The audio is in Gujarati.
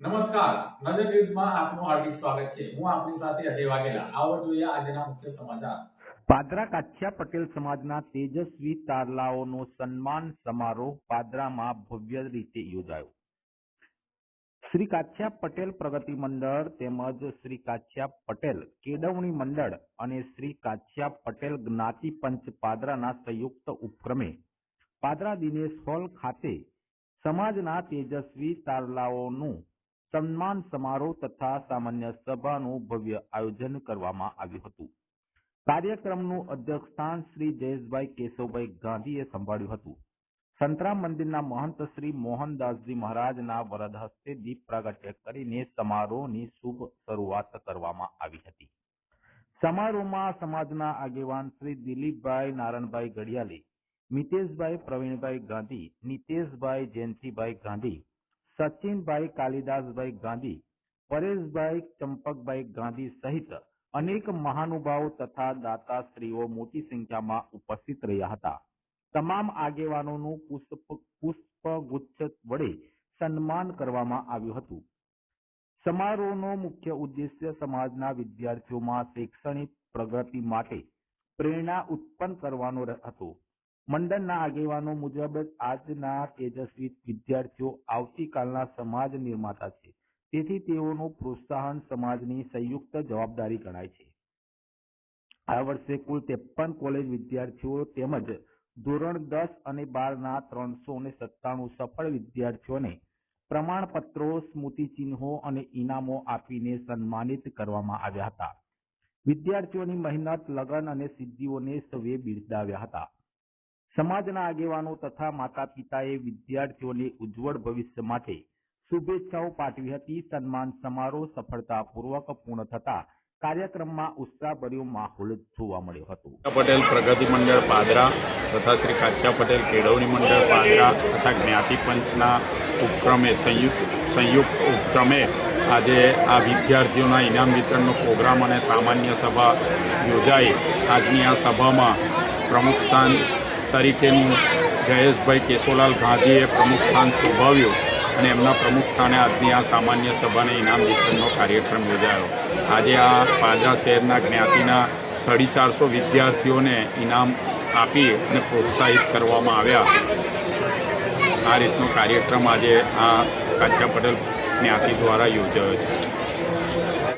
નમસ્કાર. નજર ન્યૂઝમાં આપનું હાર્દિક સ્વાગત છે. હું આપની સાથે અજય વાઘેલા. આવો જોઈએ આજના મુખ્ય સમાચાર. પાદરા કાછિયા પટેલ સમાજના તેજસ્વી તારલાઓનો સન્માન સમારોહ પાદરામાં ભવ્ય રીતે યોજાયો. શ્રી કાછિયા પટેલ પ્રગતિ મંડળ તેમજ શ્રી કાછિયા પટેલ કેળવણી મંડળ અને શ્રી કાછિયા પટેલ જ્ઞાતિ પંચ પાદરાના સંયુક્ત ઉપક્રમે પાદરા દિનેશ હોલ ખાતે સમાજના તેજસ્વી તારલાઓનું સન્માન સમારોહ તથા સામાન્ય સભાનું ભવ્ય આયોજન કરવામાં આવ્યું હતું. કાર્યક્રમનું અધ્યક્ષસ્થાન શ્રી જયેશભાઈ કેશવભાઈ ગાંધીએ સંભાળ્યું હતું. સંતરામ મંદિરના મહંત શ્રી મોહનદાસજી મહારાજના વરદ હસ્તે દીપ પ્રાગટ્ય કરીને સમારોહની શુભ શરૂઆત કરવામાં આવી હતી. સમારોહમાં સમાજના આગેવાન શ્રી દિલીપભાઈ નારણભાઈ ગડિયાલી મિતેશભાઈ પ્રવીણભાઈ ગાંધી, નીતેશભાઈ જયંતિભાઈ ગાંધી સચિનભાઈ કાલિદાસભાઈ ગાંધી, પરેશભાઈ ચંપકભાઈ ગાંધી સહિત અનેક મહાનુભાવો તથા દાતાશ્રીઓ મોટી સંખ્યામાં ઉપસ્થિત રહ્યા હતા. તમામ આગેવાનોનું પુષ્પ, પુષ્પગુચ્છ વડે સન્માન કરવામાં આવ્યું હતું. સમારોહનો મુખ્ય ઉદ્દેશ્ય સમાજના વિદ્યાર્થીઓમાં શૈક્ષણિક પ્રગતિ માટે પ્રેરણા ઉત્પન્ન કરવાનો હતો. મંડળના આગેવાનો મુજબ આજના તેજસ્વી વિદ્યાર્થીઓ આવતીકાલના સમાજ નિર્માતા છે. તેથી તેઓનું પ્રોત્સાહન સમાજની સંયુક્ત જવાબદારી ગણાય છે. આ વર્ષે કુલ ત્રેપન કોલેજ વિદ્યાર્થીઓ તેમજ ધોરણ દસ અને બારના ત્રણસો ને સત્તાણું સફળ વિદ્યાર્થીઓને પ્રમાણપત્રો, સ્મૃતિચિહ્નો અને ઇનામો આપીને સન્માનિત કરવામાં આવ્યા હતા. વિદ્યાર્થીઓની મહેનત, લગન અને સિદ્ધિઓને સૌએ બિરદાવ્યા હતા. સમાજના આગેવાનો તથા માતા પિતાએ વિદ્યાર્થીઓને ઉજ્જવળ ભવિષ્ય માટે શુભેચ્છાઓ પાઠવી હતી. સન્માન સમારોહ સફળતાપૂર્વક પૂર્ણ થતા કાર્યક્રમમાં ઉત્સાહભર્યો માહોલ જોવા મળ્યો હતો. પટેલ પ્રગતિ મંડળ પાદરા તથા શ્રી કાછિયા પટેલ કેળવણી મંડળ પાદરા તથા જ્ઞાતિ પંચના ઉપક્રમે સંયુક્ત સંયુક્ત ઉપક્રમે આજે આ વિદ્યાર્થીઓના ઇનામ વિતરણનો પ્રોગ્રામ અને સામાન્ય સભા યોજાઈ. આજની આ સભામાં પ્રમુખ સ્થાન તરીકેનું જયેશભાઈ કેશોલાલ ગાંધીએ પ્રમુખ સ્થાન શોભાવ્યું અને એમના પ્રમુખ સ્થાને આજની આ સામાન્ય સભાને ઇનામ વિતરણનો કાર્યક્રમ યોજાયો. આજે આ પાદરા શહેરના જ્ઞાતિના સાડી ચારસો વિદ્યાર્થીઓને ઇનામ આપી અને પ્રોત્સાહિત કરવામાં આવ્યા. આ રીતનો કાર્યક્રમ આજે આ કાચા પટેલ જ્ઞાતિ દ્વારા યોજાયો છે.